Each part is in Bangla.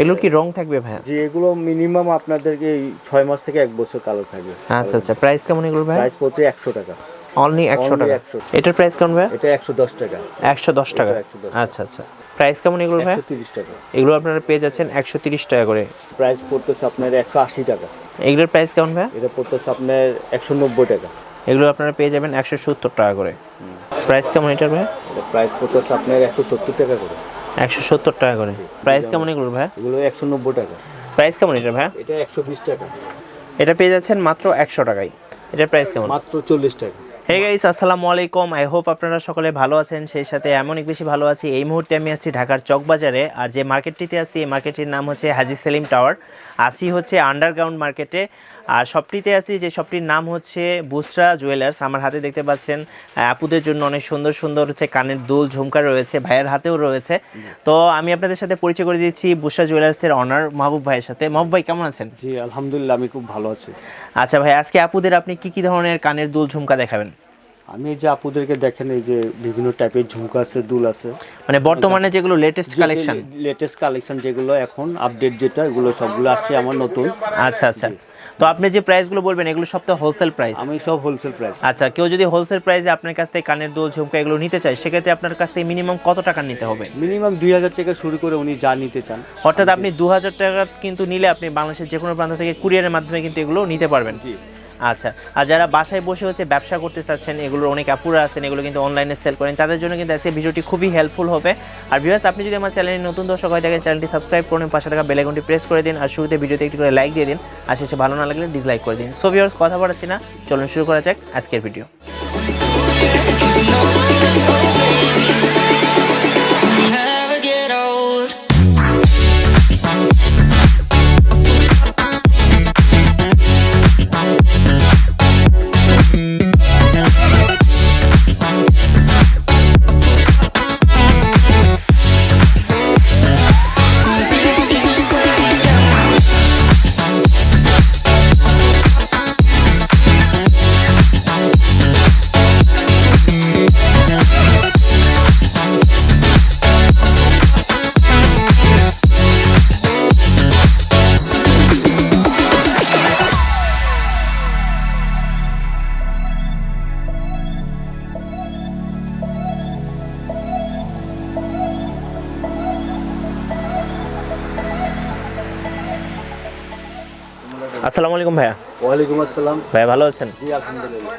এগুলো কি রং থাকবে ভাইয়া? যে এগুলো মিনিমাম আপনাদেরকে ছয় মাস থেকে এক বছর কালার থাকবে। আচ্ছা আচ্ছা। প্রাইস কেমন এগুলো ভাই প্রাইস পড়ছে একশো টাকা। অনলি একশো টাকা? 100 এটার প্রাইস কেমন ভাই এটা একশো দশ টাকা। একশো দশ টাকা? এটা 110 আচ্ছা আচ্ছা। প্রাইস কেমন এগুলো ভাই তিরিশ টাকা। এগুলো আপনারা পেয়ে যাচ্ছেন একশো তিরিশ টাকা করে। প্রাইস পড়তেছে আপনার একশো আশি টাকা। এগুলোর প্রাইস কেমন ভাই এটা পড়তেছে আপনার একশো নব্বই টাকা। এগুলো আপনারা পেয়ে যাবেন একশো সত্তর টাকা করে। প্রাইস কেমন এটার ভাই প্রাইস পড়তেছে আপনার একশো সত্তর টাকা করে। একশো সত্তর টাকা করে। প্রাইস কেমন এগুলো ভাই? এগুলো একশো নব্বই টাকা। প্রাইস কেমন এটা ভাই? এটা একশো বিশ টাকা। এটা পেয়ে যাচ্ছেন মাত্র একশো টাকায়। এটার প্রাইস কেমন? মাত্র চল্লিশ টাকা। হে গাইস আসসালামু আলাইকুম। আই হোপ আপনারা সকলে ভালো আছেন সেই সাথে এমন এক বেশি ভালো আছি। এই মুহূর্তে আমি আছি ঢাকার চকবাজারে আর যে মার্কেটটিতে আছি এই মার্কেটটির নাম হচ্ছে হাজি সেলিম টাওয়ার আছি হচ্ছে আন্ডারগ্রাউন্ড মার্কেটে আর শপটিতে আছি যে শপটির নাম হচ্ছে বুসরা জুয়েলার্স। আমার হাতে দেখতে পাচ্ছেন আপুদের জন্য অনেক সুন্দর সুন্দর হচ্ছে কানের দুল ঝুমকা রয়েছে ভাইয়ের হাতেও রয়েছে। তো আমি আপনাদের সাথে পরিচয় করে দিচ্ছি বুসরা জুয়েলার্সের অনার মাহবুব ভাইয়ের সাথে। মাহবুব ভাই কেমন আছেন? জি আলহামদুলিল্লাহ আমি খুব ভালো আছি। আচ্ছা ভাই আজকে আপুদের আপনি কি কি ধরনের কানের দুল ঝুমকা দেখাবেন? আমি যে আপুদেরকে দেখেন এই যে বিভিন্ন টাইপের ঝুমকা আছে দুল আছে। মানে বর্তমানে যেগুলো লেটেস্ট কালেকশন লেটেস্ট কালেকশন যেগুলো এখন আপডেট যেটা এগুলো সবগুলো আসছে আমার নতুন। আচ্ছা আচ্ছা। তো আপনি যে প্রাইসগুলো বলবেন এগুলো সব তো হোলসেল প্রাইস আমি সব হোলসেল প্রাইস আচ্ছা কেউ যদি হোলসেল প্রাইসে আপনার কাছ থেকে কানের দোল ঝুমকা এগুলো নিতে চায় সেক্ষেত্রে আপনার কাছ থেকে মিনিমাম কত টাকা নিতে হবে? মিনিমাম দুই হাজার থেকে শুরু করে উনি যা নিতে চান। অর্থাৎ আপনি দু হাজার টাকা কিন্তু নিলে আপনি বাংলাদেশের যে কোনো প্রান্ত থেকে কুরিয়ারের মাধ্যমে কিন্তু এগুলো নিতে পারবেন। জি। আচ্ছা। আর যারা বাসায় বসে হচ্ছে ব্যবসা করতে চাচ্ছেন, এগুলোর অনেক আপুরা আছেন, এগুলো কিন্তু অনলাইনে সেল করেন। তাদের জন্য কিন্তু আজকে ভিডিওটি খুবই হেল্পফুল হবে। আর ভিউয়ার্স আপনি যদি আমার চ্যানেলে নতুন দর্শক হয়ে থাকেন চ্যানেলটি সাবস্ক্রাইব করুন, পাশে থাকা বেলাইকনটি প্রেস করে দিন, আর শুরুতে ভিডিওতে একটি করে লাইক দিয়ে দিন, আর শেষে ভালো না লাগলে ডিসলাইক করে দিন। সো ভিউয়ার্স কথা বলাচ্ছি না। চলুন শুরু করা যাক আজকের ভিডিও ওয়ালাইকুম আসসালাম। ভাইয়া ভালো আছেন? জি আলহামদুলিল্লাহ।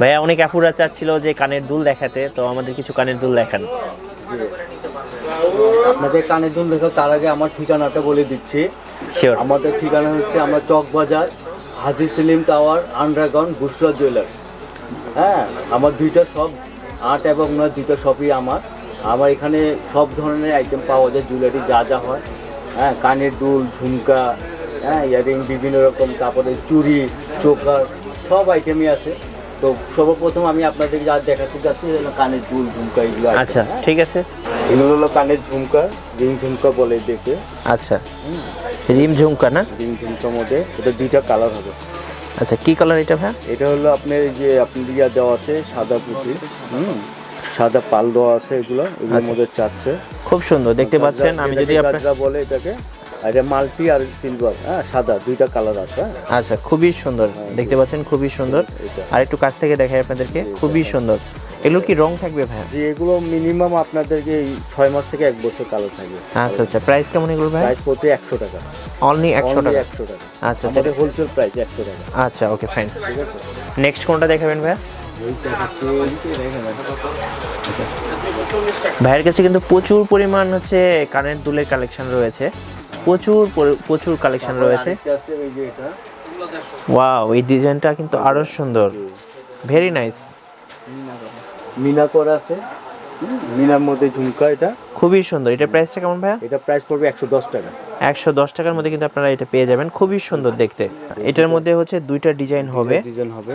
ভাইয়া অনেক আপুরা চাচ্ছিল যে কানের দুল দেখাতে তো আমাদের কিছু কানের দুল দেখান। আপনাদের কানের দুল দেখো তার আগে আমার ঠিকানাটা বলে দিচ্ছি। শিওর আমাদের ঠিকানা হচ্ছে আমরা Chowk Bazar Haji Selim tower underground Busra jewellers. হ্যাঁ আমার দুইটা শপ আট এবং নয় দুইটা শপই আমার। আমার এখানে সব ধরনের আইটেম পাওয়া যায় জুয়েলারি যা যা হয়। হ্যাঁ কানের দুল ঝুমকা হ্যাঁ ইয়ারিং বিভিন্ন রকম তারপরে চুড়ি চোকার সব আইটেমই আছে। তো সর্বপ্রথম আমি আপনাদের যা দেখাতে যাচ্ছি হলো কানের দুল ঝুমকা এগুলো আচ্ছা। ঠিক আছে। এগুলো হলো কানের ঝুমকা রিং ঝুমকা বলে দেখে আচ্ছা। রিম ঝুমকা না? রিং ঝুমকার মধ্যে এটা দুইটা কালার হবে। আচ্ছা কি কালার এটা ভাইয়া? এটা হলো আপনার এই যে আপনার ইয়া দেওয়া আছে সাদা পুঁতি হুম সাদা পাল দেওয়া আছে এগুলো এগুলোর আচ্ছা। মধ্যে চাচ্ছে। খুব সুন্দর দেখতে পাচ্ছেন আমি যদি আপনার বলে এটাকে? এটা মাল্টি আর সিলভার হ্যাঁ সাদা দুইটা কালার আছে হ্যাঁ। আচ্ছা খুবই সুন্দর। দেখতে পাচ্ছেন খুবই সুন্দর। আর একটু কাছ থেকে দেখাই আপনাদেরকে খুবই সুন্দর। এগুলো কি রং থাকবে ভাইয়া? যে এগুলো মিনিমাম আপনাদেরকে ছয় মাস থেকে এক বছর কালো থাকবে। আচ্ছা আচ্ছা প্রাইস কেমন এগুলো ভাই প্রাইস পড়ছে একশো টাকা। অনলি একশো টাকা। একশো টাকা। আচ্ছা আচ্ছা। হোলসেল প্রাইস একশো টাকা। আচ্ছা ওকে ফাইন নেক্সট কোনটা দেখাবেন এইটা ভাইয়ের কাছে কিন্তু প্রচুর পরিমাণ হচ্ছে কানের দুলের কালেকশন রয়েছে। প্রচুর প্রচুর কালেকশন রয়েছে। ওয়াও এই ডিজাইনটা কিন্তু আরও সুন্দর। ভেরি নাইস মিনা করা আছে। মিনার মধ্যে ঝুমকা এটা। খুবই সুন্দর। এটা প্রাইসটা কেমন ভাইয়া? এটা প্রাইস পড়বে একশো দশ টাকা। একশো দশ টাকার মধ্যে কিন্তু আপনারা এটা পেয়ে যাবেন। খুবই সুন্দর দেখতে। এটার মধ্যে হচ্ছে দুইটা ডিজাইন হবে। ডিজাইন হবে।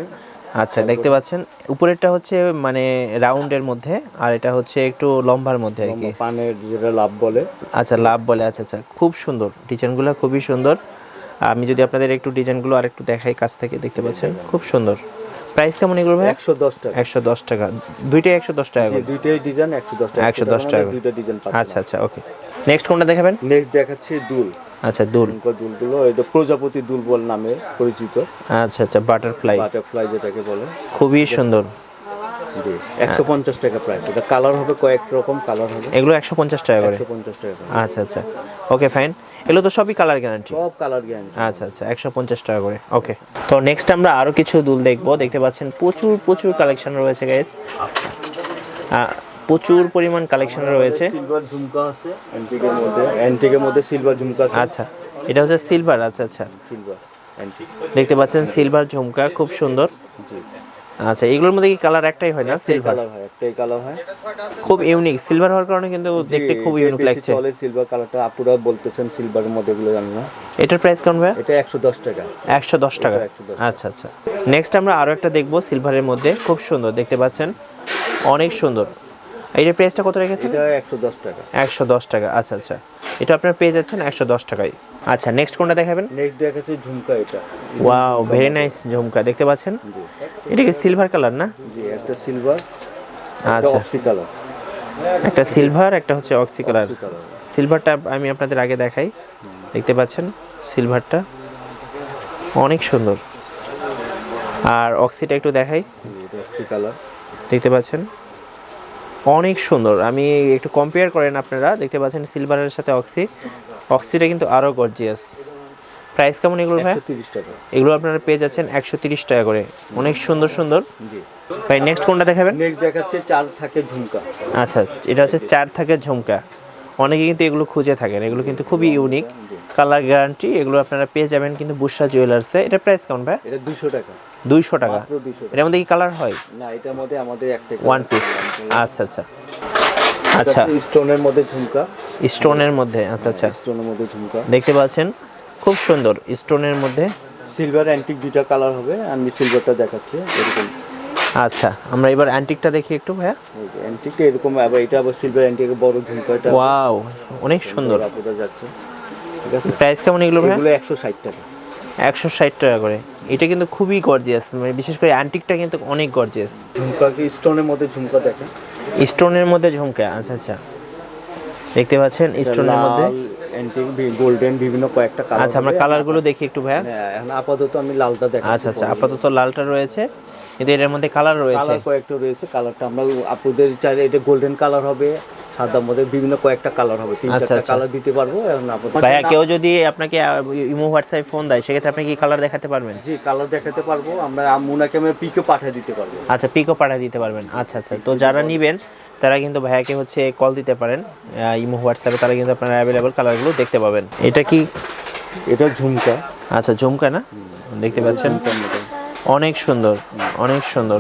আচ্ছা দেখতে পাচ্ছেন উপরেরটা হচ্ছে মানে রাউন্ডের মধ্যে আর এটা হচ্ছে একটু লম্বার মধ্যে আর কি। পানের যেটা লাভ বলে। আচ্ছা লাভ বলে আচ্ছা আচ্ছা খুব সুন্দর। ডিজাইনগুলো খুবই সুন্দর। আমি যদি আপনাদের একটু ডিজাইনগুলো আর একটু দেখাই কাছ থেকে দেখতে পাচ্ছেন খুব সুন্দর। প্রাইস কেমন এগুলো ভাই একশো দশ টাকা। একশো দশ টাকা। দুইটাই একশো দশ টাকা জি, দুইটাই ডিজাইন একশো দশ টাকা। 110 টাকা। দুইটা ডিজাইন আচ্ছা আচ্ছা ওকে। নেক্সট কোনটা দেখাবেন? নেক্সট দেখাচ্ছি দুল। আচ্ছা দুল। দুলগুলো এটা প্রজাপতি দুল বল নামে পরিচিত। আচ্ছা আচ্ছা বাটারফ্লাই। বাটারফ্লাই যেটাকে বলে। খুবই সুন্দর। একশো পঞ্চাশ টাকা প্রাইস এটা কালার হবে কয়েক রকম কালার হবে। এগুলো একশো পঞ্চাশ টাকা করে? পঞ্চাশ টাকা। আচ্ছা আচ্ছা। ওকে ফাইন এগুলো তো সবই কালার গ্যারান্টি সব কালার গ্যারান্টি আচ্ছা আচ্ছা একশো পঞ্চাশ টাকা করে। ওকে তো নেক্সট আমরা আরও কিছু দুল দেখব। দেখতে পাচ্ছেন প্রচুর প্রচুর কালেকশন রয়েছে গাইস প্রচুর পরিমাণ কালেকশন রয়েছে। সিলভার ঝুমকা আছে অ্যান্টিকের মধ্যে অ্যান্টিকের মধ্যে সিলভার ঝুমকা আছে। আচ্ছা এটা হচ্ছে সিলভার আচ্ছা আচ্ছা। সিলভার অ্যান্টিক দেখতে পাচ্ছেন সিলভার ঝুমকা খুব সুন্দর। জি। আচ্ছা এগুলোর মধ্যে কি কালার একটাই হয় না? সিলভার কালার হয় একটাই কালার হয়। খুব ইউনিক সিলভার হওয়ার কারণে কিন্তু দেখতে খুব ইউনিক লাগছে। চলে সিলভার কালারটা আপুরা বলতেছেন সিলভারের মধ্যে এগুলো জানি না। এটার প্রাইস কেমন ভাই এটা একশো দশ টাকা। একশো দশ টাকা। এটা 110 আচ্ছা আচ্ছা। নেক্সট আমরা আরও একটা দেখব সিলভারের মধ্যে। খুব সুন্দর দেখতে পাচ্ছেন? অনেক সুন্দর। এইটার প্রাইসটা কত রেখেছেন? এটা একশো দশ টাকা। একশো দশ টাকা আচ্ছা আচ্ছা। এটা আপনার পেয়ে যাচ্ছেন একশো দশ টাকায়। আচ্ছা নেক্সট কোনটা দেখাবেন? নেক্সট দেখাচ্ছে ঝুমকা এটা। ওয়াও ভেরি নাইস ঝুমকা দেখতে পাচ্ছেন? এটা কি সিলভার কালার না? জি একটা সিলভার আচ্ছা। অক্সি কালার একটা সিলভার একটা হচ্ছে অক্সি কালার সিলভারটা আমি আপনাদের আগে দেখাই। দেখতে পাচ্ছেন? সিলভারটা অনেক সুন্দর। আর অক্সিটা একটু দেখাই। এটা অক্সি কালার দেখতে পাচ্ছেন? অনেক সুন্দর। আমি একটু কম্পেয়ার করেন আপনারা দেখতে পাচ্ছেন সিলভারের সাথে অক্সি অক্সিটা কিন্তু আরও গর্জিয়াস প্রাইস কেমন এগুলো ভাই? এগুলো আপনারা পেয়ে যাচ্ছেন একশো তিরিশ টাকা করে। অনেক সুন্দর সুন্দর। ভাই নেক্সট কোনটা দেখাবেন? নেক্সট দেখাচ্ছে চার থাকে ঝুমকা। আচ্ছা এটা হচ্ছে চার থাকে ঝুমকা। অনেকে কিন্তু এগুলো খুঁজে থাকেন। এগুলো কিন্তু খুবই ইউনিক কালার গ্যারান্টি এগুলো আপনারা পেয়ে যাবেন কিন্তু বুসা জুয়েলার্সে এটা প্রাইস কেমন ভাই? এটা দুশো টাকা। দুইশো টাকা। এটার মধ্যে কি কালার হয়? না এটার মধ্যে আমাদের একটা ওয়ান পিস আচ্ছা আচ্ছা। আচ্ছা। স্টোনের মধ্যে ঝুমকা। স্টোনের মধ্যে আচ্ছা আচ্ছা। স্টোনের মধ্যে ঝুমকা। দেখতে পাচ্ছেন খুব সুন্দর স্টোনের মধ্যে। সিলভার অ্যান্টিক দুইটা কালার হবে আমি সিলভারটা দেখাচ্ছি এরকম। আচ্ছা আমরা এবার অ্যান্টিকটা দেখি একটু ভাইয়া। অ্যান্টিকটা এরকম আবার এটা আবার সিলভার অ্যান্টিকের বড় ঝুমকা এটা ওয়াও অনেক সুন্দর। আপুরা যাচ্ছে। ঠিক আছে? প্রাইস কেমন এগুলো ভাইয়া? এগুলো একশো ষাট টাকা। একশো ষাট টাকা করে। এটা কিন্তু খুবই গর্জিয়াস মানে বিশেষ করে অ্যান্টিকটা কিন্তু অনেক গর্জিয়াস ঝুমকা কি স্টোনের মধ্যে ঝুমকা দেখেন? স্টোনের মধ্যে ঝুমকা আচ্ছা আচ্ছা। দেখতে পাচ্ছেন স্টোনের মধ্যে? অ্যান্টিক গোল্ডেন বিভিন্ন কয়েকটা কালার আচ্ছা আমরা কালারগুলো দেখি একটু ভাইয়া। এখন আপাতত আমি লালটা দেখাচ্ছি। আচ্ছা আচ্ছা আপাতত লালটা রয়েছে। কিন্তু এটার মধ্যে কালার রয়েছে। কালার কয়েকটা রয়েছে কালারটা আমরা আপুদের চাইলে এটা গোল্ডেন কালার হবে সাদার মধ্যে বিভিন্ন কয়েকটা কালার হবে তিন আচ্ছা, চারটা আচ্ছা। কালার দিতে পারব এখন ভাইয়া কেউ যদি আপনাকে ইমো হোয়াটসঅ্যাপ ফোন দেয় সেক্ষেত্রে আপনি কি কালার দেখাতে পারবেন? জি কালার দেখাতে পারব আমরা মুনাকে আমরা পিকে পাঠিয়ে দিতে পারব। আচ্ছা পিকও পাঠিয়ে দিতে পারবেন। আচ্ছা আচ্ছা তো যারা নেবেন তারা কিন্তু ভাইয়াকে হচ্ছে কল দিতে পারেন ইমো হোয়াটসঅ্যাপে তারা কিন্তু আপনারা অ্যাভেলেবল কালারগুলো দেখতে পাবেন। এটা কি? এটা ঝুমকা। আচ্ছা ঝুমকা না? দেখতে পাচ্ছেন? অনেক সুন্দর অনেক সুন্দর।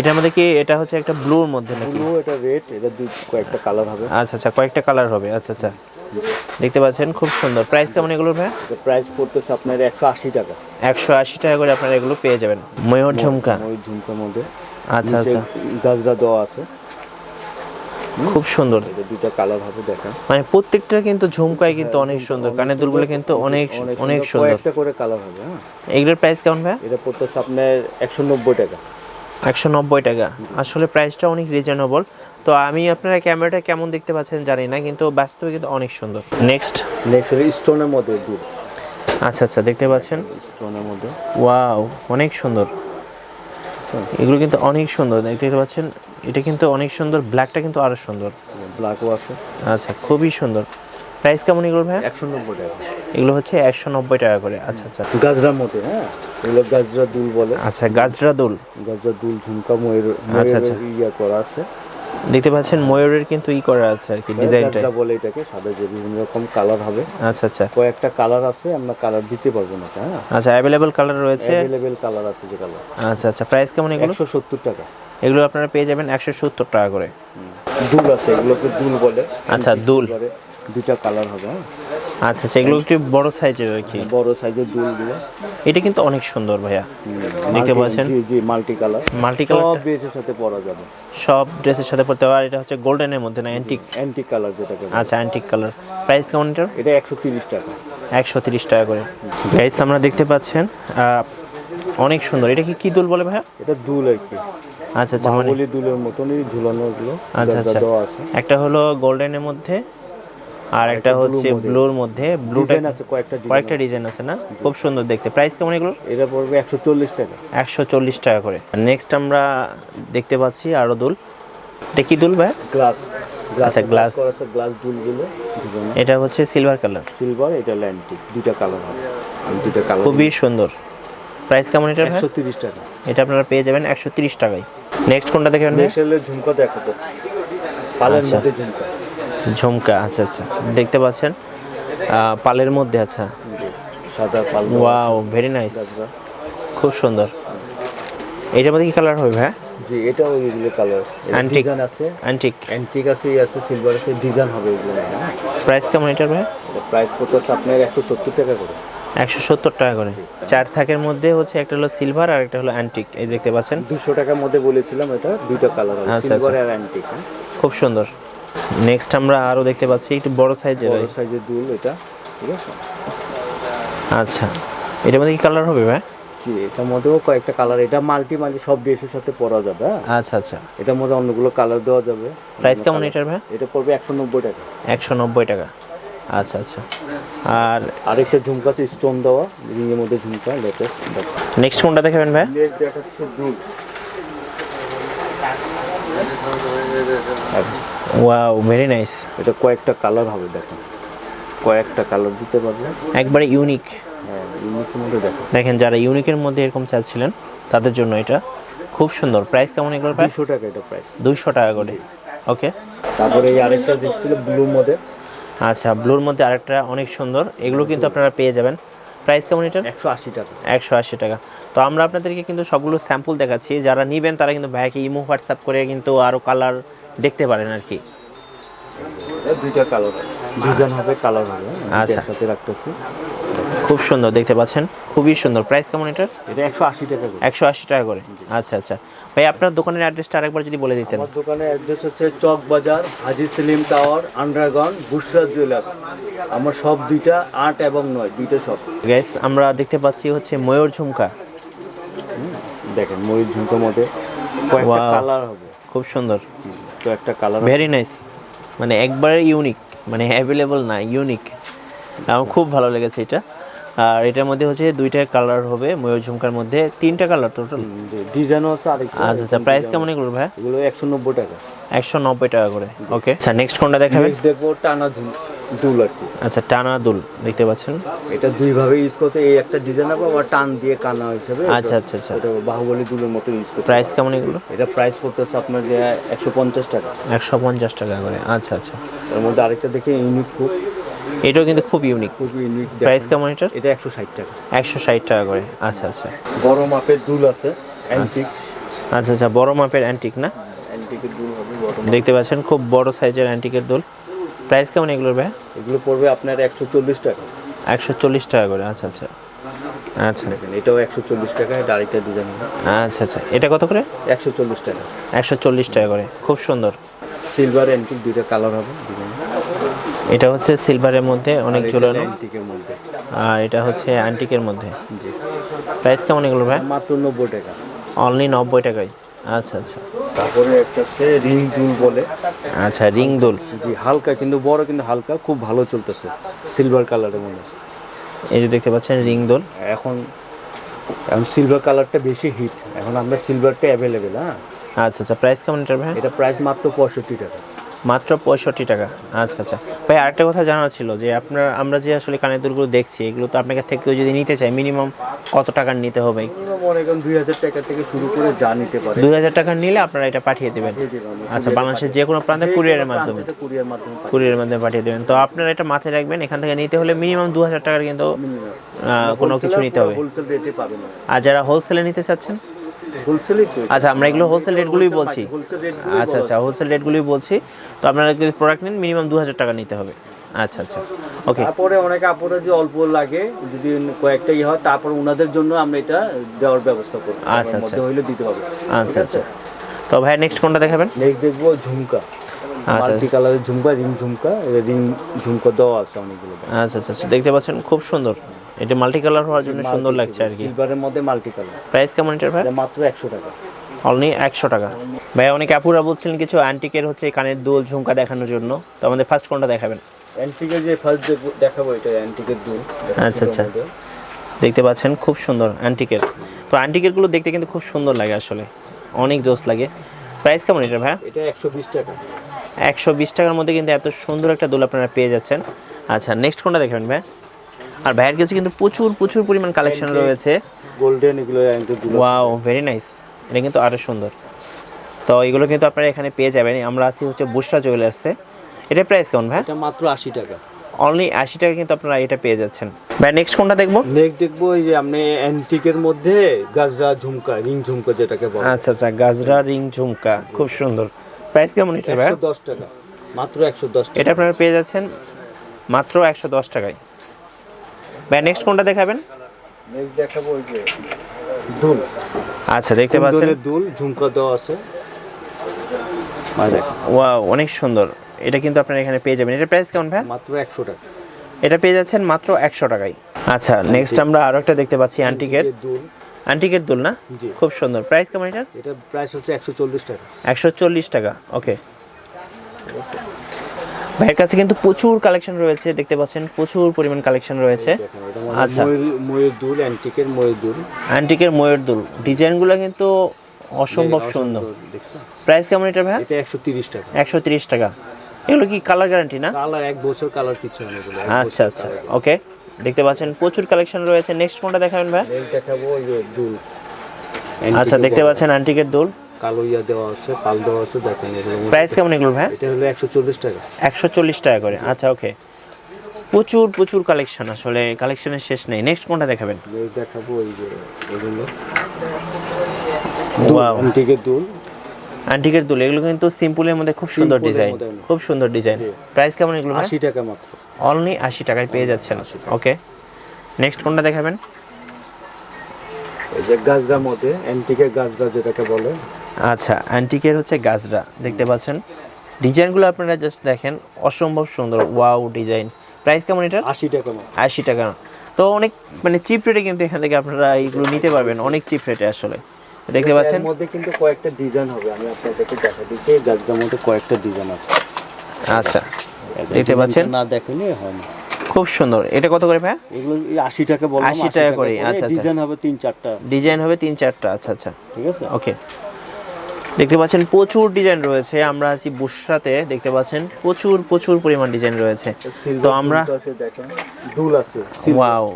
এটা মধ্যে কি এটা হচ্ছে একটা ব্লুর মধ্যে নাকি? ব্লু এটা রেড এটা দুই কয়েকটা কালার হবে। আচ্ছা আচ্ছা কয়েকটা কালার হবে আচ্ছা আচ্ছা। দেখতে পাচ্ছেন খুব সুন্দর। প্রাইস কেমন এগুলো ভাই প্রাইস পড়তেছে আপনার একশো আশি টাকা। একশো আশি টাকা করে আপনারা এগুলো পেয়ে যাবেন। ময়ূর ঝুমকা। ময়ূর ঝুমকার মধ্যে। আচ্ছা আচ্ছা। গাজরা দেওয়া আছে। খুব সুন্দর। দুইটা কালার হবে দেখেন মানে প্রত্যেকটা কিন্তু ঝুমকাই কিন্তু অনেক সুন্দর। কানের দুলগুলো কিন্তু অনেক অনেক সুন্দর। কয়েকটা করে কালার হবে হ্যাঁ? এগুলোর প্রাইস কেমন ভাই এটা পড়তেছে আপনার একশো নব্বই টাকা। একশো নব্বই টাকা। আসলে প্রাইসটা অনেক রিজনেবল তো আমি আপনারা ক্যামেরাটা কেমন দেখতে পাচ্ছেন জানি না কিন্তু বাস্তবে কিন্তু অনেক সুন্দর। নেক্সট নেক্সট স্টোনের মধ্যে আচ্ছা আচ্ছা দেখতে পাচ্ছেন? স্টোনের মধ্যে। ওয়াও অনেক সুন্দর। এগুলো কিন্তু অনেক সুন্দর। দেখতে পাচ্ছেন? এটা কিন্তু অনেক সুন্দর ব্ল্যাকটা কিন্তু আরও সুন্দর। ব্ল্যাকও আছে। আচ্ছা খুবই সুন্দর। প্রাইস কেমন এগুলো ভাই একশো নব্বই টাকা। এগুলো হচ্ছে একশো নব্বই টাকা করে আচ্ছা আচ্ছা। গাজরার মধ্যে হ্যাঁ? এগুলো গাজরা দুল বলে। আচ্ছা গাজরা দুল। গাজরা দুল ঝুমকা ময়ূর আচ্ছা, আচ্ছা। ইয়া করা আছে। দেখতে পাচ্ছেন ময়ূরের কিন্তু ই করা আছে আর কি ডিজাইনটা গাজরা বলে এটাকে সাদা যে বিভিন্ন রকম কালার হবে। আচ্ছা আচ্ছা। কয়েকটা কালার আছে আমরা কালার দিতে পারব না হ্যাঁ? আচ্ছা অ্যাভেলেবল কালার রয়েছে? অ্যাভেলেবেল কালার আছে যে কালার আচ্ছা আচ্ছা প্রাইস কেমন এগুলো? একশো সত্তর টাকা। এগুলো আপনারা পেয়ে যাবেন একশো সত্তর টাকা করে। দুল আছে এগুলোকে দুল বলে। আচ্ছা দুল দুইটা কালার হবে হ্যাঁ। আচ্ছা আচ্ছা এগুলো একটু বড় সাইজের আর কি। বড় সাইজের দুলগুলো এটা কিন্তু অনেক সুন্দর ভাইয়া। দেখতে পাচ্ছেন? জি জি মাল্টি কালার মাল্টি কালার সব বেজের সাথে পরা যাবে। সব ড্রেসের সাথে পড়তে পারে এটা হচ্ছে গোল্ডেনের মধ্যে না অ্যান্টিক অ্যান্টিক কালার যেটাকে। আচ্ছা অ্যান্টিক কালার প্রাইস কেমন এটার? এটা একশো তিরিশ টাকা। একশো তিরিশ টাকা করে। গাইস আমরা দেখতে পাচ্ছেন আহ, অনেক সুন্দর। এটা কি কি দুল বলে ভাইয়া? এটা দুল আর কি। আচ্ছা আচ্ছা মানে বাহুবলী দুলের মতনই ঝুলানো ওগুলো আচ্ছা আচ্ছা। দেওয়া আছে। একটা হলো গোল্ডেনের মধ্যে আর একটা হচ্ছে ব্লুর মধ্যে ব্লুটা আছে কয়েকটা কয়েকটা ডিজাইন আছে না? খুব সুন্দর দেখতে। প্রাইস কেমন এগুলো এটা পড়বে একশো চল্লিশ টাকা। একশো চল্লিশ টাকা করে। নেক্সট আমরা দেখতে পাচ্ছি আরও দুল। এটা কি দুল ভাই? গ্লাস গ্লাস আচ্ছা, glass। গ্লাস দুলগুলো এটা হচ্ছে সিলভার কালার সিলভার এটা ল্যান্টিক দুইটা কালার হবে। দুইটা কালার খুবই সুন্দর। প্রাইস কেমন এটা একশো তিরিশ টাকা। এটা আপনারা পেয়ে যাবেন একশো তিরিশ টাকায়। নেক্সট কোনটা ভাই? নেক্সট ঝুমকা দেখো তো। পালের আচ্ছা। মধ্যে ঝুমকা। ঝুমকা আচ্ছা আচ্ছা। দেখতে পাচ্ছেন? পালের মধ্যে আচ্ছা। সাদা পাল ওয়াও ভেরি নাইস খুব সুন্দর। এটার মধ্যে কি কালার হবে ভাই? জি এটা ওইগুলো কালার Antique। ডিজাইন আছে। অ্যান্টিক অ্যান্টিক আছে ই আছে সিলভার আছে ডিজাইন হবে এগুলো। প্রাইস কেমন এটার ভাই? প্রাইস পড়তেছে আপনার একশো সত্তর টাকা করে। একশো সত্তর টাকা করে। চার থাকের মধ্যে হচ্ছে একটা হলো সিলভার আর একটা হলো অ্যান্টিক এই দেখতে পাচ্ছেন? দুশো টাকার মধ্যে বলেছিলাম এটা দুইটা কালার আচ্ছা, সিলভার। আর অ্যান্টিক খুব সুন্দর। নেক্সট আমরা আরও দেখতে পাচ্ছি একটু বড় সাইজের বড় সাইজের দুল এটা ঠিক আছে? আচ্ছা এটার মধ্যে কি কালার হবে ভাই? জি এটার মধ্যেও কয়েকটা কালার এটা মাল্টি মাল্টি সব ড্রেসের সাথে পরা যাবে হ্যাঁ? আচ্ছা আচ্ছা। এটার মধ্যে অন্যগুলো কালার দেওয়া যাবে। প্রাইস কেমন এটার ভাই? এটা পড়বে একশো নব্বই টাকা। একশো নব্বই টাকা। আচ্ছা আচ্ছা। আর আরেকটা ঝুমকা আছে স্টোন দেওয়া। রিংয়ের মধ্যে ঝুমকা লেটেস্ট নেক্সট কোনটা দেখাবেন ভাই? নেক্সট দেখাচ্ছে ওয়াও ভেরি নাইস এটা কয়েকটা কালার হবে দেখেন। কয়েকটা কালার দিতে পারবে একবারে ইউনিক হ্যাঁ ইউনিকের মধ্যে দেখেন। দেখেন যারা ইউনিকের মধ্যে এরকম চাচ্ছিলেন তাদের জন্য এটা খুব সুন্দর। প্রাইস কেমন এগুলোর প্রায় দুশো টাকা এটা প্রাইস দুইশো টাকা করে। ওকে তারপরে এই আরেকটা দেখছিল ব্লু মধ্যে। আচ্ছা ব্লুর মধ্যে আরেকটা অনেক সুন্দর। এগুলো কিন্তু আপনারা পেয়ে যাবেন। প্রাইস কেমন এটার? একশো আশি টাকা। একশো আশি টাকা। তো আমরা আপনাদেরকে কিন্তু সবগুলো স্যাম্পল দেখাচ্ছি। যারা নেবেন তারা কিন্তু ভাইকে ইমো হোয়াটসঅ্যাপ করে কিন্তু আরও কালার দেখতে পারেন আর কি। দুইটা কালার ডিজাইন হবে কালার হবে। আচ্ছা। রাখতেছি। খুব সুন্দর দেখতে পাচ্ছেন? খুবই সুন্দর। প্রাইস কেমন এটার? এটা একশো আশি টাকা করে। একশো আশি টাকা করে? আচ্ছা আচ্ছা। ভাই আপনার দোকানের অ্যাড্রেসটা আরেকবার যদি বলে দিতেন। আমার দোকানের অ্যাড্রেস হচ্ছে Chowk Bazar Haji Selim tower underground Busra jewellers. আমার সব দুইটা আট এবং নয় দুইটা সব গ্যাস আমরা দেখতে পাচ্ছি হচ্ছে ময়ূর ঝুমকা। দেখেন ময়ূর ঝুমকোর মধ্যে কয়েকটা কালার হবে। খুব সুন্দর। তো একটা কালার ভেরি নাইস মানে একবারে ইউনিক মানে অ্যাভেলেবল না ইউনিক আমার খুব ভালো লেগেছে এটা। আর এটার মধ্যে হচ্ছে দুইটা কালার হবে ময়ূর ঝুমকার মধ্যে তিনটা কালার টোটাল ডিজাইনও আছে আচ্ছা আচ্ছা প্রাইস কেমন এগুলো ভাই? এগুলো একশো নব্বই টাকা। একশো নব্বই টাকা করে ওকে আচ্ছা নেক্সট কোনটা দেখাবেন? দেখব টানা দুল আর কি। আচ্ছা টানা দুল দেখতে পাচ্ছেন? এটা দুই ভাবে ইউজ করতে এই একটা ডিজাইন হবে আবার টান দিয়ে কানা হিসেবে আচ্ছা আচ্ছা আচ্ছা। এটা বাহুবলী দুলের মতো ইউজ করতে প্রাইস কেমন এগুলো? এটা প্রাইস পড়তেছে আপনার যে একশো পঞ্চাশ টাকা। একশো পঞ্চাশ টাকা করে আচ্ছা আচ্ছা। এর মধ্যে আরেকটা দেখে ইউনিক খুব এটাও কিন্তু খুব ইউনিক খুব ইউনিক প্রাইস কেমন এটার? এটা একশো ষাট টাকা। একশো ষাট টাকা করে। আচ্ছা আচ্ছা। বড় মাপের দুল আছে অ্যান্টিক আচ্ছা আচ্ছা বড় মাপের অ্যান্টিক না? অ্যান্টিকের দুল হবে বড় দেখতে পাচ্ছেন খুব বড় সাইজের অ্যান্টিকের দুল। প্রাইস কেমন এগুলোর ভাই এগুলো পড়বে আপনার একশো চল্লিশ টাকা। একশো চল্লিশ টাকা করে। আচ্ছা আচ্ছা। আচ্ছা। এটাও একশো চল্লিশ টাকা এটা আরেকটা ডিজাইন আচ্ছা আচ্ছা। এটা কত করে? একশো চল্লিশ টাকা। একশো চল্লিশ টাকা করে। খুব সুন্দর। সিলভার অ্যান্টিক দুইটা কালার হবে এটা হচ্ছে সিলভারের মধ্যে অনেক ঝুলানো আর এটা হচ্ছে অ্যান্টিকের মধ্যে। প্রাইস কেমন এগুলো ভাই? মাত্র নব্বই টাকা। অনলি নব্বই টাকায়। আচ্ছা আচ্ছা। তারপরে একটা আছে রিং দুল বলে। আচ্ছা রিং দোল। জি হালকা কিন্তু বড় কিন্তু হালকা খুব ভালো চলতেছে। সিলভার কালারের মধ্যে। আছে। এই যে দেখতে পাচ্ছেন রিং দোল। এখন এখন সিলভার কালারটা বেশি হিট এখন আমরা সিলভারটা অ্যাভেলেবেল হ্যাঁ? আচ্ছা আচ্ছা। প্রাইস কেমন এটার ভাই? এটা প্রাইস মাত্র পঁয়ষট্টি টাকা। মাত্র পঁয়ষট্টি টাকা। আচ্ছা আচ্ছা। ভাই আরেকটা কথা জানা ছিল যে আপনার আমরা যে আসলে কানের দুলগুলো দেখছি এগুলো তো আপনার কাছ থেকে কেউ যদি নিতে চায় মিনিমাম কত টাকার নিতে হবে? মনে করেন দুই হাজার টাকা থেকে শুরু করে যা নিতে পারে। দুই হাজার টাকা নিলে আপনারা এটা পাঠিয়ে দেবেন। আচ্ছা বাংলাদেশের যে কোনো প্রান্তে কুরিয়ারের মাধ্যমে। কুরিয়ার মাধ্যমে কুরিয়ারের মাধ্যমে পাঠিয়ে দেবেন। তো আপনারা এটা মাথায় রাখবেন এখান থেকে নিতে হলে মিনিমাম দু হাজার টাকার কিন্তু কোনো কিছু নিতে হবে। হোলসেল রেটে পাবেন। আর যারা হোলসেলে নিতে চাচ্ছেন আচ্ছা আমরা এগুলো হোলসেল রেটগুলোই বলছি। আচ্ছা আচ্ছা হোলসেল রেটগুলোই বলছি। তো আপনারা যদি প্রোডাক্ট নেন মিনিমাম দু হাজার টাকা নিতে হবে। আচ্ছা আচ্ছা ওকে তারপরে অনেক যে অল্প লাগে যদি কয়েকটা ইয়ে হয় তারপর ওনাদের জন্য আমরা এটা দেওয়ার ব্যবস্থা করব। আচ্ছা, আচ্ছা। হইলে দিতে হবে। আচ্ছা আচ্ছা। তো ভাই নেক্সট কোনটা দেখাবেন? নেক্সট দেখব ঝুমকা। আচ্ছা। মাল্টি কালারের ঝুমকা রিং ঝুমকা রিং ঝুমকা দেওয়া আছে অনেকগুলো। আচ্ছা আচ্ছা আচ্ছা দেখতে পাচ্ছেন খুব সুন্দর। এটা মাল্টি কালার হওয়ার জন্য সুন্দর লাগছে আর কি। সিলভারের মধ্যে মাল্টি কালার প্রাইস কেমন এটার ভাই? মাত্র একশো টাকা। অনলি একশো টাকা। ভাই অনেক আপুরা বলছিলেন কিছু অ্যান্টিকের হচ্ছে কানের দুল ঝুমকা দেখানোর জন্য। তো আমাদের ফার্স্ট কোনটা দেখাবেন। অ্যান্টিকের যে ফার্স্ট দেখাবো এটা অ্যান্টিকের দুল। আচ্ছা, আচ্ছা। দেখতে পাচ্ছেন খুব সুন্দর অ্যান্টিকের তো অ্যান্টিকেরগুলো দেখতে কিন্তু খুব সুন্দর লাগে আসলে। অনেক জোস লাগে। প্রাইস কেমন এটা ভাই এটা একশো বিশ টাকা। একশো বিশ টাকার মধ্যে কিন্তু এত সুন্দর একটা দুল আপনারা পেয়ে যাচ্ছেন। আচ্ছা নেক্সট কোনটা দেখাবেন ভাই আর ভাইয়ের কাছে কিন্তু প্রচুর প্রচুর পরিমাণ কালেকশন রয়েছে। গোল্ডেন এগুলো ওয়াও ভেরি নাইস এটা কিন্তু আরও সুন্দর। তো এগুলো কিন্তু আপনারা এখানে পেয়ে যাবেন। আমরা আছি হচ্ছে বুসরা চলে আসছে। এটা প্রাইস কেমন ভাই? এটা মাত্র আশি টাকা। অনলি আশি টাকা কিন্তু আপনারা এটা পেয়ে যাচ্ছেন। ভাই নেক্সট কোনটা দেখব? নেক্সট দেখব এই যে আপনি অ্যান্টিকের মধ্যে গাজরা ঝুমকা রিং ঝুমকা যেটাকে বলে। আচ্ছা আচ্ছা গাজরা রিং ঝুমকা। খুব সুন্দর। প্রাইস কেমন এটা ভাই? একশো দশ টাকা। মাত্র একশো দশ টাকা। এটা আপনারা পেয়ে যাচ্ছেন মাত্র একশো দশ টাকায়। ভাই নেক্সট কোনটা দেখাবেন? নেক্সট দেখাবো ওই যে দুল। আচ্ছা দেখতে পাচ্ছেন? দুল? ঝুমকা দেওয়া আছে। দেখ, ওয়াও অনেক সুন্দর। এটা কিন্তু আপনারা এখানে পেয়ে যাবেন। এটা প্রাইস কেমন ভাই? মাত্র একশো টাকা। এটা পেয়ে যাচ্ছেন মাত্র একশো টাকায়। আচ্ছা নেক্সট আমরা আরও একটা দেখতে পাচ্ছি অ্যান্টিকের অ্যান্টিকের দুল। না? জি। খুব সুন্দর। প্রাইস কেমন এটা এটা প্রাইস হচ্ছে একশো চল্লিশ টাকা। একশো চল্লিশ টাকা ওকে ভাইয়ের কাছে কিন্তু প্রচুর কালেকশন রয়েছে দেখতে পাচ্ছেন প্রচুর পরিমাণ কালেকশন রয়েছে। আচ্ছা। ময়ূর- দুল অ্যান্টিকের ময়ূর দুল। অ্যান্টিকের ময়ূর দুল। ডিজাইনগুলো কিন্তু অসম্ভব সুন্দর। প্রাইস কেমন এটা ভাই এটা একশো তিরিশ টাকা। একশো তিরিশ টাকা। এগুলো কি কালার গ্যারান্টি না? কালার এক বছর কালার কিছু না আচ্ছা আচ্ছা। ওকে দেখতে পাচ্ছেন প্রচুর কালেকশন রয়েছে। নেক্সট কোনটা দেখাবেন ভাই দেখাবো দুল। আচ্ছা দেখতে পাচ্ছেন অ্যান্টিকের দুল। কালো ইয়া দেওয়া আছে পাল দেওয়া আছে দেখেন প্রাইস কেমন এগুলো ভাই? এটা হলো একশো চল্লিশ টাকা। একশো চল্লিশ টাকা করে। আচ্ছা ওকে প্রচুর প্রচুর কালেকশন আসলে কালেকশনের শেষ নেই। নেক্সট কোনটা দেখাবেন? দেখাবো ওই যে এগুলো। অ্যান্টিকের দুল অ্যান্টিকের দুল। এগুলো কিন্তু সিম্পলের মধ্যে খুব সুন্দর ডিজাইন খুব সুন্দর ডিজাইন প্রাইস কেমন এগুলো ভাই? আশি টাকা মাত্র। অনলি আশি টাকায় পেয়ে যাচ্ছেন। ওকে নেক্সট কোনটা দেখাবেন? এই যে গাজরার মধ্যে অ্যান্টিকের গাজরা যেটাকে বলে আচ্ছা অ্যান্টিকের হচ্ছে গাজরা দেখতে পাচ্ছেন। ডিজাইনগুলো আপনারা জাস্ট দেখেন অসম্ভব সুন্দর ওয়াও ডিজাইন। প্রাইস কেমন এটার? আশি টাকা আশি টাকা। তো অনেক মানে চিপ রেটে কিন্তু এখান থেকে আপনারা এইগুলো নিতে পারবেন অনেক চিপ রেটে আসলে। দেখতে পাচ্ছেন? মধ্যে কিন্তু কয়েকটা ডিজাইন হবে আমি আপনাদেরকে দেখা দিচ্ছি গাজরার মধ্যে কয়েকটা ডিজাইন আছে। আচ্ছা দেখতে পাচ্ছেন? না দেখেনি হয় না। খুব সুন্দর এটা কত করে ভাই এগুলো এই আশি টাকা বললাম 80 টাকা করে, আচ্ছা, আচ্ছা। ডিজাইন হবে তিন চারটা। ডিজাইন হবে তিন চারটা আচ্ছা আচ্ছা। ঠিক আছে? ওকে দেখতে পাচ্ছেন প্রচুর ডিজাইন রয়েছে আমরা আছি বুসরাতে দেখতে পাচ্ছেন প্রচুর প্রচুর পরিমাণ ডিজাইন রয়েছে। তো আমরা দুল আছে দেখেন ওয়াও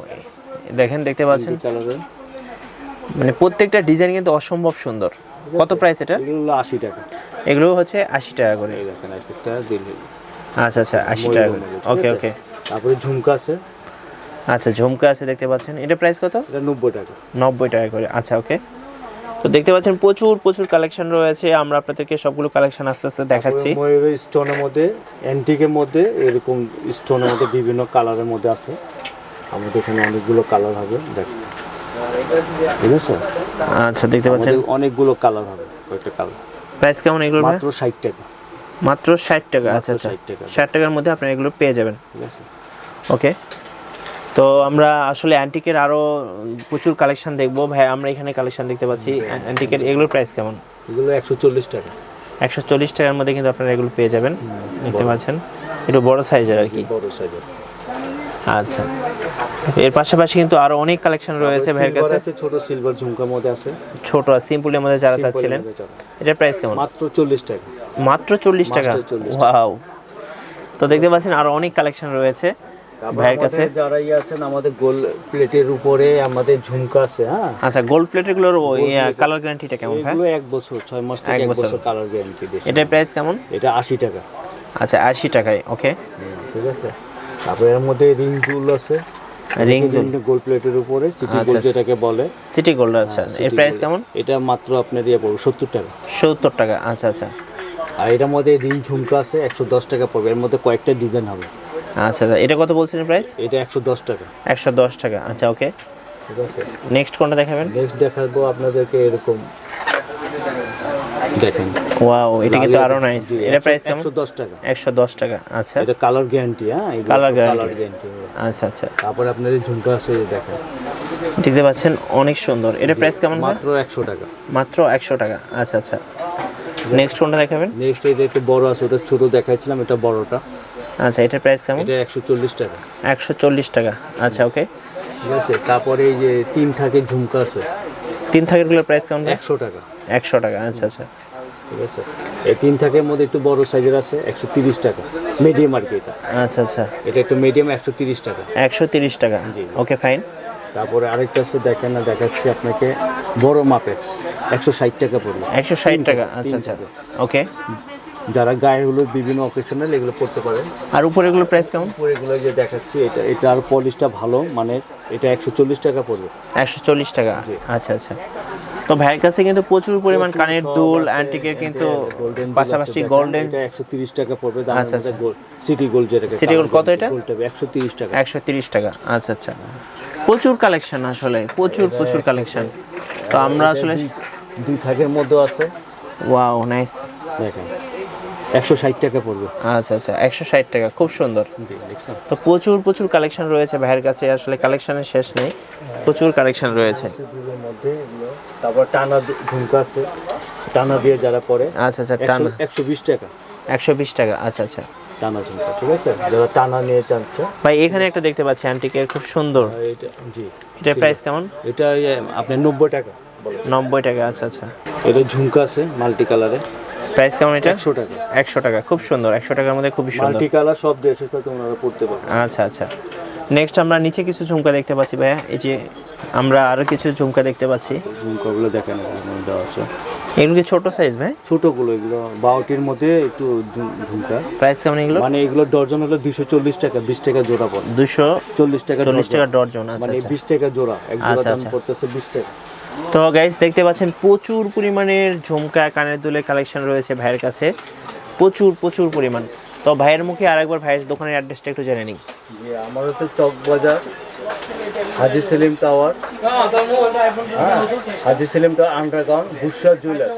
দেখেন দেখতে পাচ্ছেন। মানে প্রত্যেকটা ডিজাইন কিন্তু অসম্ভব সুন্দর। কত প্রাইস এটা? এগুলো আশি টাকা। এগুলো হচ্ছে আশি টাকা করে। দেখেন একটা দিল আচ্ছা আচ্ছা আশি টাকা করে। ওকে ওকে তারপরে ঝুমকা আছে। আচ্ছা ঝুমকা আছে দেখতে পাচ্ছেন। এটা প্রাইস কত? এটা নব্বই টাকা। নব্বই টাকা করে। আচ্ছা ওকে তো দেখতে পাচ্ছেন প্রচুর প্রচুর কালেকশন রয়েছে। আমরা আপনাদেরকে সবগুলো কালেকশন আস্তে আস্তে দেখাচ্ছি। ময়ূরের স্টোনের মধ্যে অ্যান্টিকের মধ্যে এরকম স্টোনের মধ্যে বিভিন্ন কালারের মধ্যে আছে। আমাদের এখানে অনেকগুলো কালার হবে দেখ। ঠিক আছে? আচ্ছা দেখতে পাচ্ছেন। অনেকগুলো কালার হবে কয়েকটা কালার প্রাইস কেমন এগুলো মাত্র ষাট টাকা। মাত্র ষাট টাকা আচ্ছা আচ্ছা। 60 টাকা। ষাট টাকার মধ্যে আপনারা এগুলো পেয়ে যাবেন। ঠিক আছে? ওকে তো আমরা আসলে অ্যান্টিকের আরও প্রচুর কালেকশন দেখব। ভাই আমরা এখানে কালেকশন দেখতে পাচ্ছি। অ্যান্টিকের এগুলোর প্রাইস কেমন? এগুলো একশো চল্লিশ টাকা। একশো চল্লিশ টাকার মধ্যে কিন্তু আপনারা এগুলো পেয়ে যাবেন। দেখতে পাচ্ছেন। একটু বড় সাইজের আর কি। বড় সাইজের আচ্ছা। এর পাশাপাশি কিন্তু আরও অনেক কালেকশন রয়েছে ভাইয়ের কাছে। আছে ছোট সিলভার ঝুমকার মধ্যে আছে। ছোট আর সিম্পলের মধ্যে যারা চাচ্ছিলেন এটার প্রাইস কেমন? মাত্র চল্লিশ টাকা। মাত্র চল্লিশ টাকা? মাত্র 40 ওয়াও তো দেখতে পাচ্ছেন আরও অনেক কালেকশন রয়েছে। ভাইয়ের কাছে? ইয়ে আছেন আমাদের গোল প্লেটের উপরে আমাদের ঝুমকা আছে হ্যাঁ? আচ্ছা গোল্ড প্লেটেরগুলোর কালার গ্যারান্টিটা কেমন ভাই? এগুলো এক বছর ছয় মাস থেকে এক বছর। কালার গ্যারান্টি দিচ্ছে এটার প্রাইস কেমন? এটা আশি টাকা। আচ্ছা আশি টাকায় ওকে ঠিক আছে? তারপরে এর মধ্যে রিং দুল আছে। রিং গোল্ড প্লেটের উপরে সিটি আচ্ছা, গোল্ড আচ্ছা। যেটাকে বলে। সিটি গোল্ড আচ্ছা। হ্যাঁ, এর প্রাইস কেমন? এটা মাত্র আপনার দিয়ে পড়বে সত্তর টাকা। সত্তর টাকা আচ্ছা আচ্ছা। আর এটার মধ্যে রিং ঝুমকা আছে একশো দশ টাকা পড়বে। এর মধ্যে কয়েকটা ডিজাইন হবে। আচ্ছা এটা কত বলছেন প্রাইস এটা একশো দশ টাকা। একশো দশ টাকা। আচ্ছা ওকে নেক্সট কোনটা দেখাবেন? নেক্সট দেখাবো আপনাদেরকে এরকম। দেখেন। ওয়াও এটা কিন্তু আরও নাইস এটা প্রাইস কেমন? টাকা। একশো দশ টাকা আচ্ছা। এটা কালার গ্যারান্টি হ্যাঁ। কালার গ্যারান্টি আচ্ছা আচ্ছা। তারপরে আপনার এই ঝুমকা আছে এই যে দেখেন। দেখতে পাচ্ছেন অনেক সুন্দর। এটা প্রাইস কেমন মাত্র একশো টাকা। মাত্র একশো টাকা। আচ্ছা আচ্ছা। নেক্সট কোনটা দেখাবেন? নেক্সট এই যে একটু বড় আছে ওটা ছোট দেখাইছিলাম এটা বড়টা। আচ্ছা এটার প্রাইস কেমন? এটা একশো চল্লিশ টাকা। একশো চল্লিশ টাকা। আচ্ছা ওকে ঠিক আছে তারপরে এই যে তিন থাকের ঝুমকা আছে। তিন থাকেরগুলোর প্রাইস কেমন? ভাই? একশো টাকা। একশো টাকা আচ্ছা আচ্ছা। ঠিক আছে। এই তিন থাকের মধ্যে একটু বড় সাইজের আছে একশো তিরিশ টাকা। মিডিয়াম আর কি এটা। আচ্ছা আচ্ছা। এটা একটু মিডিয়াম একশো তিরিশ টাকা। একশো তিরিশ টাকা। ওকে ফাইন তারপরে আরেকটা আছে দেখেন না দেখাচ্ছি আপনাকে। বড় মাপের একশো ষাট টাকা পড়বে। একশো ষাট টাকা আচ্ছা আচ্ছা। ওকে যারা গায়ে হলুদ বিভিন্ন অকেশনাল এগুলো পড়তে পারেন আর উপরে এগুলোর প্রাইস কেমন? উপরে এগুলো যে দেখাচ্ছি এটা এটা আর পলিশটা ভালো মানে এটা একশো চল্লিশ টাকা পড়বে। একশো চল্লিশ টাকা? আচ্ছা আচ্ছা। তো ভাইয়ের কাছে কিন্তু প্রচুর পরিমাণ কানের দুল অ্যান্টিকের কিন্তু পাশাপাশি গোল্ডেন এটা একশো তিরিশ টাকা পড়বে আচ্ছা, আচ্ছা। সিটি গোল্ড যেটাকে City gold কত এটা? একশো তিরিশ টাকা। একশো তিরিশ টাকা আচ্ছা আচ্ছা। প্রচুর কালেকশন আসলে প্রচুর প্রচুর কালেকশন তো আমরা আসলে দুই- দুই থাকের মধ্যে আছে। ওয়াও নাইস দেখেন। একশো ষাট টাকা পড়বে। আচ্ছা আচ্ছা একশো ষাট টাকা খুব সুন্দর। তো প্রচুর প্রচুর কালেকশন রয়েছে ভাইয়ের কাছে আসলে কালেকশনের শেষ নেই প্রচুর কালেকশন রয়েছে। তারপর টানা ঝুমকা আছে টানা দিয়ে যারা পরে আচ্ছা আচ্ছা টানা। একশো বিশ টাকা। একশো বিশ টাকা আচ্ছা আচ্ছা। টানা ঝুমকা ঠিক আছে? যারা টানা নিয়ে চাচ্ছে। ভাই এখানে একটা দেখতে পাচ্ছি অ্যান্টিকের খুব সুন্দর। এটা জি। এটার প্রাইস কেমন? এটা এই আপনার নব্বই টাকা নব্বই টাকা আচ্ছা আচ্ছা। এটা ঝুমকা আছে মাল্টি কালারে প্রাইস কেমন এটা? একশো টাকা। একশো টাকা খুব সুন্দর একশো টাকার মধ্যে খুবই সুন্দর। মাল্টি কালার সব দেশের সাথে ওনারা পড়তে পারবে আচ্ছা আচ্ছা। নেক্সট আমরা নিচে কিছু ঝুমকা দেখতে পাচ্ছি ভাইয়া। এই যে আমরা আরও কিছু ঝুমকা দেখতে পাচ্ছি। ঝুমকাগুলো দেখেন এখানে দেওয়া আছে। এগুলো কি ছোট সাইজ ভাই? ছোটগুলো এগুলো বাউটির মধ্যে একটু ঝুমকা। প্রাইস কেমন এগুলো? মানে এগুলো ডর্জন হলো দুশো চল্লিশ টাকা বিশ টাকা জোড়া পড়ে। দুশো চল্লিশ টাকা চল্লিশ। টাকা ডর্জন আচ্ছা মানে আচ্ছা। বিশ টাকা জোড়া। এক জোড়া আচ্ছা, দাম। পড়তেছে বিশ টাকা। তো গাইস দেখতে পাচ্ছেন প্রচুর পরিমাণের ঝুমকা, কানের দুলের কালেকশন রয়েছে ভাইয়ের কাছে। প্রচুর প্রচুর পরিমাণ। তো ভাইয়ের মুখে আরেকবার ভাইয়ের দোকানের অ্যাড্রেসটা একটু জেনে নিই। আমার হচ্ছে চক বাজার হাজি সেলিম টাওয়ার। হ্যাঁ Haji Selim tower underground Busra jewellers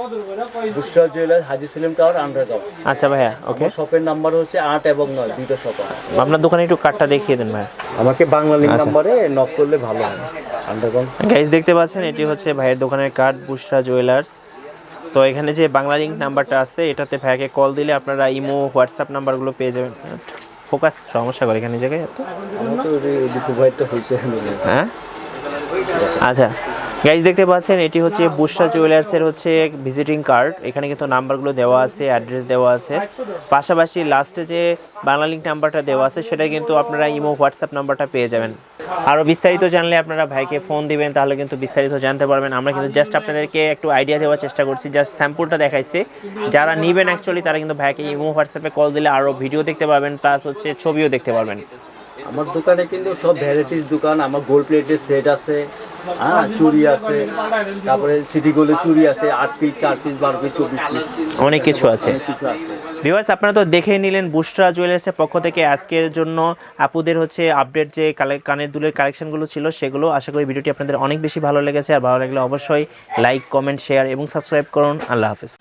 Busra jewellers Haji Selim tower underground আচ্ছা ভাইয়া ওকে শপের নাম্বার হচ্ছে আট এবং নয় দুইটা শপ আপনার দোকানে একটু কার্ডটা দেখিয়ে দেন ভাই আমাকে বাংলা লিঙ্ক। নাম্বারে নক করলে ভালো হয়। আন্ডারগ্রাউন্ড গাইস দেখতে পাচ্ছেন এটি হচ্ছে ভাইয়ের দোকানের কার্ড বুশরা জুয়েলার্স তো এখানে যে বাংলা লিঙ্ক নাম্বারটা আছে এটাতে ভাইয়াকে কল দিলে আপনারা ইমো হোয়াটসঅ্যাপ নাম্বারগুলো পেয়ে যাবেন। ফোকাস সমস্যা করে এখানে নিজেকে। জায়গায় হ্যাঁ? আচ্ছা। গাইজ দেখতে পাচ্ছেন, এটি হচ্ছে বুশরা জুয়েলার্সের হচ্ছে ভিজিটিং কার্ড এখানে কিন্তু নাম্বারগুলো দেওয়া আছে অ্যাড্রেস দেওয়া আছে। পাশাপাশি লাস্টে যে বাংলা লিঙ্ক নাম্বারটা দেওয়া আছে, সেটা কিন্তু আপনারা ইমো হোয়াটসঅ্যাপ নাম্বারটা পেয়ে যাবেন। আরও বিস্তারিত জানলে আপনারা ভাইকে ফোন দিবেন, তাহলে কিন্তু বিস্তারিত জানতে পারবেন। আমরা কিন্তু জাস্ট আপনাদেরকে একটু আইডিয়া দেওয়ার চেষ্টা করছি জাস্ট স্যাম্পলটা দেখাইছি। যারা নেবেন অ্যাকচুয়ালি তারা কিন্তু ভাইকে ইমো হোয়াটসঅ্যাপে কল দিলে আরও ভিডিও দেখতে পারবেন প্লাস হচ্ছে ছবিও দেখতে পারবেন। আমার দোকানে কিন্তু সব ভ্যারাইটিস দোকান আমার গোল্ড প্লেটের সেট আছে হ্যাঁ চুড়ি আছে তারপরে সিটি গোল্ডের চুড়ি আছে আট পিস চার পিস বারো পিস চব্বিশ পিস অনেক কিছু আছে। কিছু আছে। ভিউয়ার্স আপনারা তো দেখেই নিলেন বুস্ট্রা জুয়েলার্সের পক্ষ থেকে আজকের জন্য আপুদের হচ্ছে আপডেট যে কানের দুলের কালেকশনগুলো ছিল সেগুলো আশা করি ভিডিওটি আপনাদের অনেক বেশি ভালো লেগেছে। আর ভালো লাগলে অবশ্যই লাইক কমেন্ট শেয়ার এবং সাবস্ক্রাইব করুন। আল্লাহ হাফেজ।